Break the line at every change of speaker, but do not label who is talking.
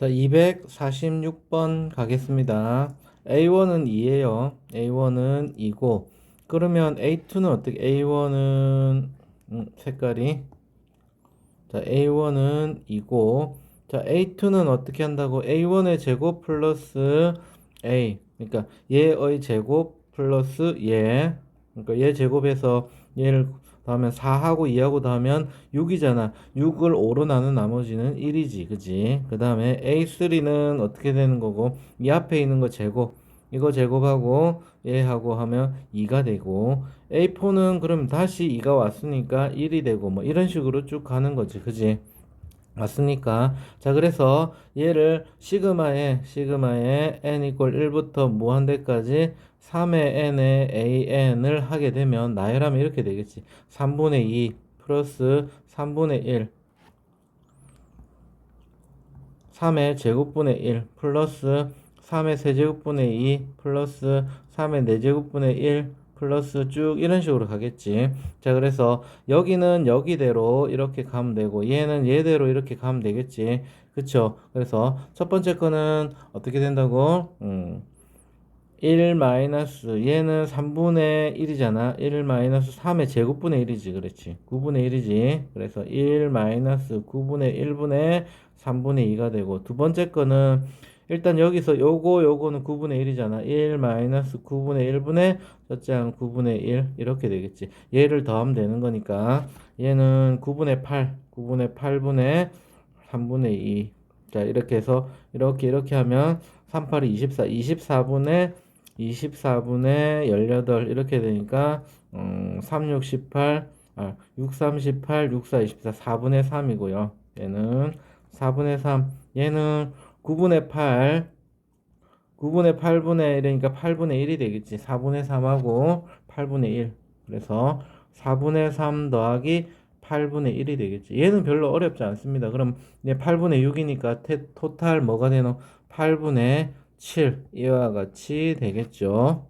자, 246번 가겠습니다. A1은 2예요. A1은 2고, 그러면 A2는 어떻게, A1은, 음, 색깔이, 자, A1은 2고, 자, A2는 어떻게 한다고? A1의 제곱 플러스 A. 그러니까 얘의 제곱 플러스 얘. 그러니까 얘 제곱해서 얘를 더하면 4하고 2하고 더하면 6이잖아. 6을 5로 나눈 나머지는 1이지. 그지? 그 다음에 A3는 어떻게 되는 거고, 이 앞에 있는 거 제곱. 이거 제곱하고 얘하고 하면 2가 되고, A4는 그럼 다시 2가 왔으니까 1이 되고, 뭐 이런 식으로 쭉 가는 거지. 그지? 맞습니까? 자, 그래서 얘를 시그마에, 시그마에 n 이퀄 1부터 무한대까지 3의 n의 an을 하게 되면 나열하면 이렇게 되겠지. 3분의 2 플러스 3분의 1 3의 제곱분의 1 플러스 3의 세제곱분의 2 플러스 3의 4제곱분의 1 플러스 쭉 이런 식으로 가겠지. 자, 그래서 여기는 여기대로 이렇게 가면 되고 얘는 얘대로 이렇게 가면 되겠지. 그쵸? 그래서 첫 번째 거는 어떻게 된다고? 음. 1 마이너스 얘는 3분의 1이잖아. 1 마이너스 3의 제곱분의 1이지. 그렇지. 9분의 1이지. 그래서 1 마이너스 9분의 1분의 3분의 2가 되고 두 번째 거는 일단 여기서 요거 요거는 9분의 1이잖아. 1 마이너스 9분의 1분의 첫째 항 9분의 1 이렇게 되겠지. 얘를 더하면 되는 거니까 얘는 9분의 8, 9분의 8분의 3분의 2. 자 이렇게 해서 이렇게 이렇게 하면 3, 8이 24, 24분의 24분의 18 이렇게 되니까 음, 3, 6, 18, 아, 6, 3, 18, 6, 4, 24, 4분의 3이고요. 얘는 4분의 3, 얘는 9분의 8, 9분의 8분의 1이니까 8분의 1이 되겠지. 4분의 3하고 8분의 1. 그래서 4분의 3 더하기 8분의 1이 되겠지. 얘는 별로 어렵지 않습니다. 그럼 얘 8분의 6이니까 토탈 뭐가 되노? 8분의 7 이와 같이 되겠죠.